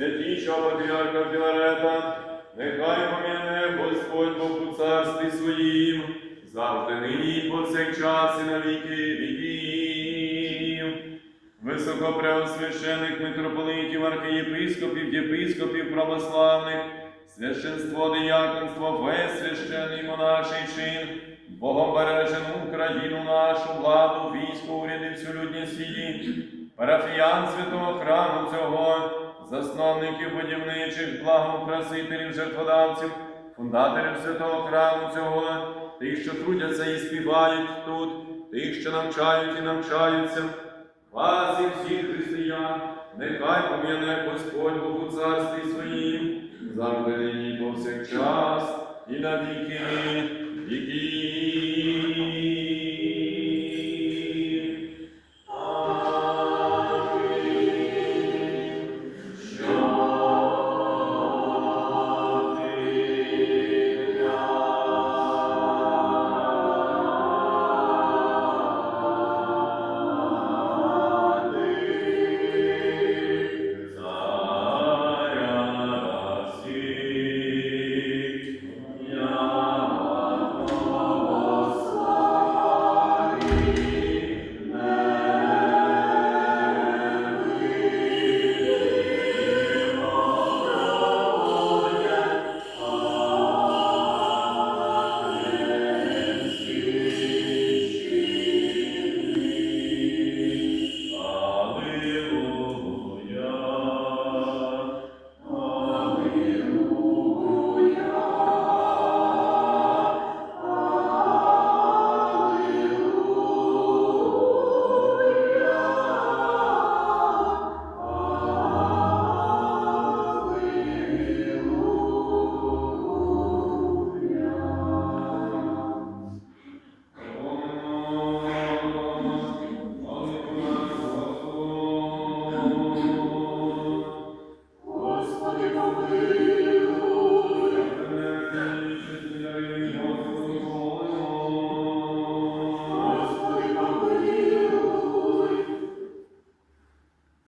святішого патріарха Філарета, нехай пом'яне Високопреосвящених митрополитів, архієпископів, єпископів православних, священство, дияконство, весь священний монаший чин, Богом бережену Україну нашу, владу, військо, уряди, всю людність її, парафіян святого храму цього, засновників будівничих, благоукрасителів, жертводавців, фундаторів святого храму цього, тих, що трудяться і співають тут, тих, що навчають і навчаються. Вас всіх християн, нехай пом'яне Господь Богу царстві своїм, завжди повсякчас, і на віки віків.